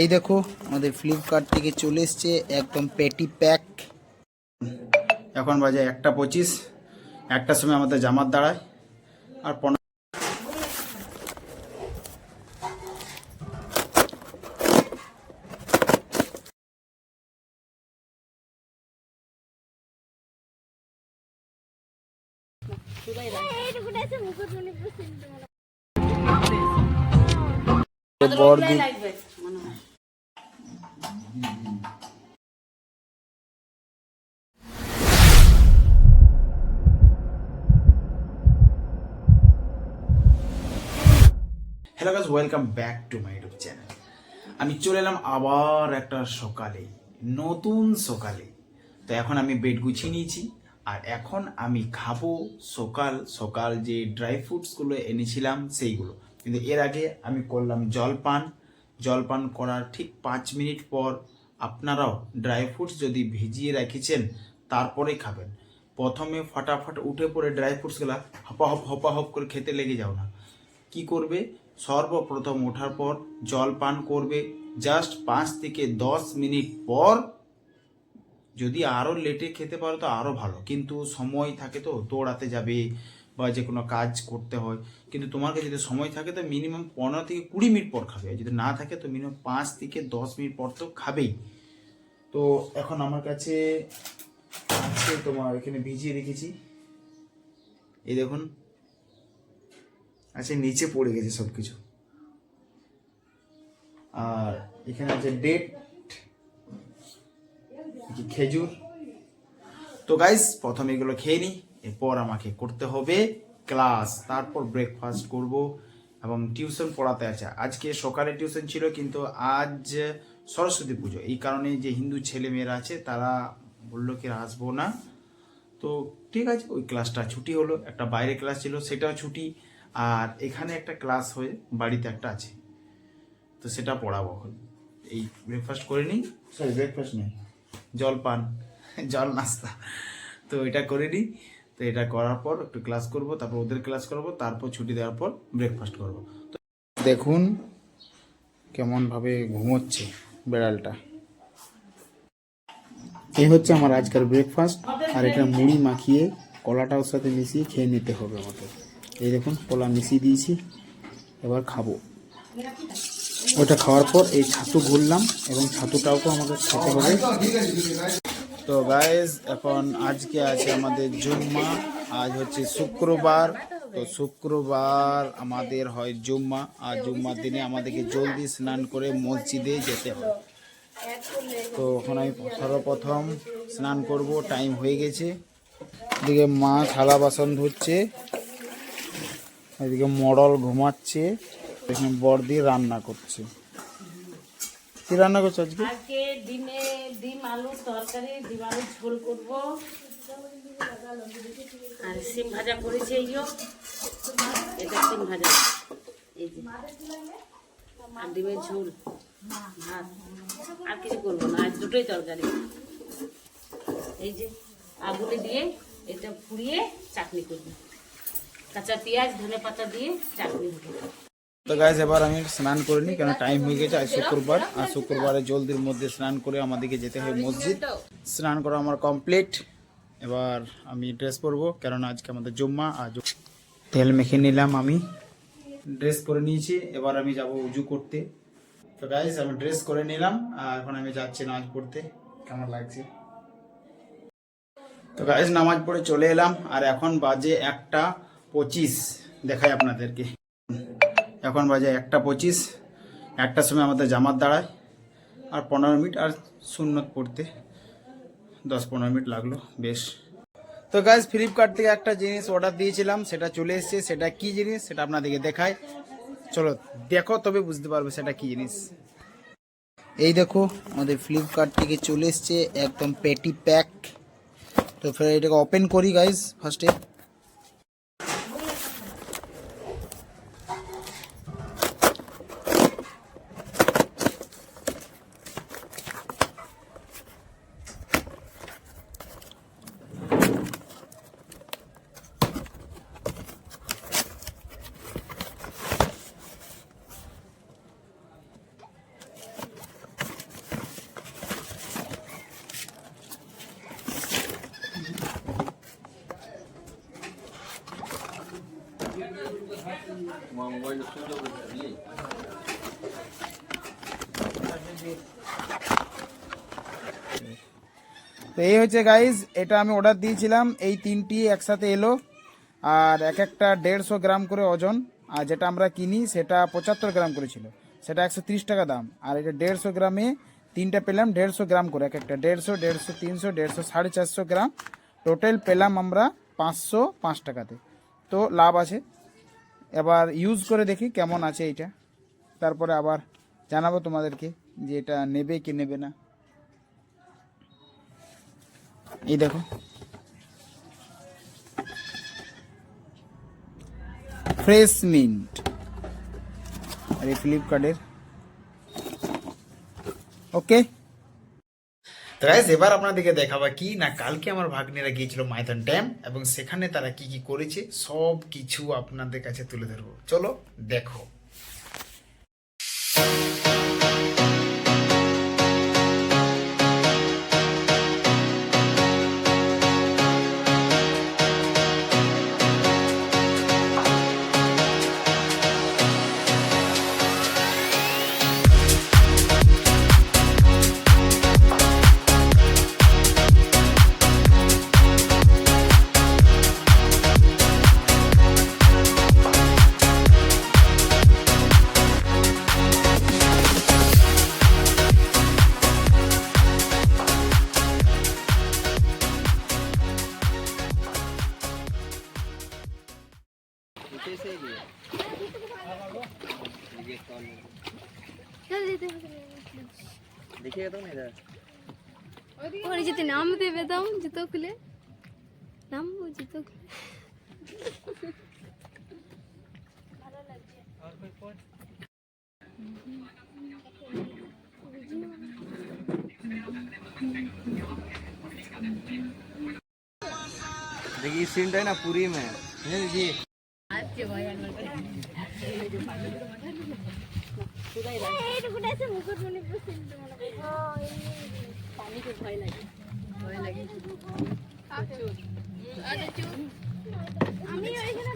এই দেখো, আমাদের ফ্লিপকার্ট থেকে চলে এসছে একদম পেটি প্যাক এখন বাজে একটা পঁচিশ, একটার সময় আমাদের জামার দাঁড়ায়। আর পনেরো বড়দি hello guys welcome back to my YouTube channel আমি চলে এলাম আবার একটা সকালে, নতুন সকালে। তো এখন আমি বেড গুছিয়ে নিয়েছি, আর এখন আমি খাব সকাল সকাল যে ড্রাই ফ্রুটসগুলো এনেছিলাম সেইগুলো। কিন্তু এর আগে আমি করলাম জলপান। জলপান করার ঠিক পাঁচ মিনিট পর আপনারাও ড্রাই ফ্রুটস যদি ভিজিয়ে রেখেছেন, তারপরে খাবেন। প্রথমে ফটাফট উঠে পড়ে ড্রাই ফ্রুটসগুলো হপা হপ হপা হপ করে খেতে লেগে যাও না। কি করবে? সর্বপ্রথম ওঠার পর জল পান করবে। জাস্ট পাঁচ থেকে দশ মিনিট পর যদি আরও লেটে খেতে পারো তো আরও ভালো। কিন্তু সময় থাকে তো, দৌড়াতে যাবে বা যে কোনো কাজ করতে হয়। কিন্তু তোমার কাছে যদি সময় থাকে তো মিনিমাম পনেরো থেকে কুড়ি মিনিট পর খাবে। যদি না থাকে তো মিনিমাম পাঁচ থেকে দশ মিনিট পর তো খাবেই। তো এখন আমার কাছে আছে তোমার এখানে ভিজিয়ে রেখেছি। এই দেখুন। আচ্ছা নিচে পড়ে গেছে সব কিছু আর এখানে আছে ডেট খেজুর। তো গাইস প্রথমে এগুলো খেয়ে নিই, এরপর আমাকে করতে হবে ক্লাস তারপর ব্রেকফাস্ট করব এবং টিউশন পড়াতে আছে। আজকে সকালে টিউশন ছিল, কিন্তু আজ সরস্বতী পুজো। এই কারণে যে হিন্দু ছেলে মেয়েরা আছে, তারা বলল কি আসব না। তো ঠিক আছে, ওই ক্লাসটা ছুটি হলো। একটা বাইরে ক্লাস ছিল, সেটাও ছুটি। আর এখানে একটা ক্লাস হয়ে বাড়িতে একটা আছে। তো সেটা পড়াবো এই ব্রেকফাস্ট করে নিই। সরি ব্রেকফাস্ট নেই। জল পান জল নাস্তা। তো এটা করে নিই। তো এটা করার পর একটু ক্লাস করব তারপর ওদের ক্লাস করব তারপর ছুটি দেওয়ার পর ব্রেকফাস্ট করব। তো দেখুন কেমনভাবে ঘুমোচ্ছে বেড়ালটা। এই হচ্ছে আমার আজকের ব্রেকফাস্ট আর এটা মুড়ি মাখিয়ে কলাটাও সাথে মিশিয়ে খেয়ে নিতে হবে আমাকে। এই দেখুন কলা মিশিয়ে দিয়েছি। এবার খাব। ওটা খাওয়ার পর এই ছাতু ঘুরলাম এবং ছাতুটাও তো আমাদের খেতে হবে। তো গাইজ এখন আজকে আছে আমাদের জুম্মা, আজ হচ্ছে শুক্রবার। তো শুক্রবার আমাদের হয় জুম্মা, আর জুম্মার দিনে আমাদেরকে জলদি স্নান করে মসজিদে যেতে হয় তো এখন আমি সর্বপ্রথম স্নান করব টাইম হয়ে গেছে। এদিকে মা থালা বাসন ধুচ্ছে। এদিকে মডল ঘুমাচ্ছে, এখানে বর্দি রান্না করছে। কি রান্না করছ আজকে? আজকে ডিমে, ডিম, আলু, তরকারি, ডিম, আলু, ঝোল করব। আর সিম ভাজা করেছি এই। এটা সিম ভাজা। এই যে। আর ডিমের ঝোল, ভাত। আর কিছু করব না, আজ দুটোই তরকারি। এই যে, আগুনে দিয়ে এটা পুড়িয়ে চাটনি করব। কাঁচা পেঁয়াজ ধনে পাতা দিয়ে চাটনি তো গাইজ এবার আমি স্নান করে নিই কেন টাইম হয়ে গেছে আজ শুক্রবার। আর শুক্রবারে জলদির মধ্যে স্নান করে আমাদেরকে যেতে হয় মসজিদ। স্নান করা আমার কমপ্লিট এবার আমি ড্রেস পরবো কেননা আজকে আমাদের জুম্মা আর তেল মেখে নিলাম আমি। ড্রেস করে নিয়েছি এবার আমি যাব উজু করতে। তো গাইজ আমি ড্রেস করে নিলাম আর এখন আমি যাচ্ছি নামাজ পড়তে। কেমন লাগছে? তো গাইজ নামাজ পড়ে চলে এলাম আর এখন বাজে একটা। পঁচিশ দেখাই আপনাদেরকে। এখন বাজে একটা পঁচিশ, একটার সময় আমাদের জামাত দাঁড়ায়, আর পনেরো মিনিট, আর সুন্নত পড়তে। দশ পনেরো মিনিট লাগল, বেশ। তো গাইজ ফ্লিপকার্ট থেকে একটা জিনিস অর্ডার দিয়েছিলাম, সেটা চলে এসেছে। সেটা কি জিনিস, সেটা আপনাদেরকে দেখায় চলো, দেখো, তবে বুঝতে পারবে সেটা কি জিনিস। এই দেখো, আমাদের ফ্লিপকার্ট থেকে চলে এসছে, একদম পেটি প্যাক তো ফের এটাকে ওপেন করি গাইজ ফার্স্টে তো এই হচ্ছে গাইজ এটা আমি অর্ডার দিয়েছিলাম। এই তিনটি একসাথে এলো। আর এক একটা দেড়শো গ্রাম করে ওজন। আর যেটা আমরা কিনি, সেটা পঁচাত্তর গ্রাম করে ছিল। সেটা একশো টাকা দাম। আর এটা দেড়শো গ্রামে তিনটা পেলাম দেড়শো গ্রাম করে। এক একটা দেড়শো দেড়শো, তিনশো, দেড়শো, সাড়ে চারশো গ্রাম। টোটাল পেলাম আমরা পাঁচশো পাঁচ টাকাতে। তো লাভ আছে। এবার ইউজ করে দেখি কেমন আছে এইটা। তারপরে আবার জানাব তোমাদেরকে যে এটা নেবে কি নেবে না। এই দেখো। ফ্রেশ মিন্ট আর এই ফ্লিপকার্টের ওকে তো গাইজ এবার আপনাদেরকে দেখাবা কি না কালকে আমার ভাগ্নেরা গিয়েছিল মাইথন ড্যাম এবং সেখানে তারা কি কি করেছে সব কিছু আপনাদের কাছে তুলে ধরবো। চলো, দেখো। देखिए तो और जिते नाम दे बताऊँ जितो खुले। नाम वो जितो खुले। और कोई कौन देखिए सीन तो है ना पूरी में। जी?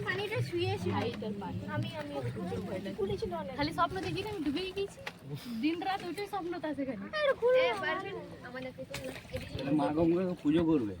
পানিটা শুয়ে খালি স্বপ্ন দেখি আমি ডুবে গেছি দিন রাত ওইটাই স্বপ্ন আছে খালি পুজো করবে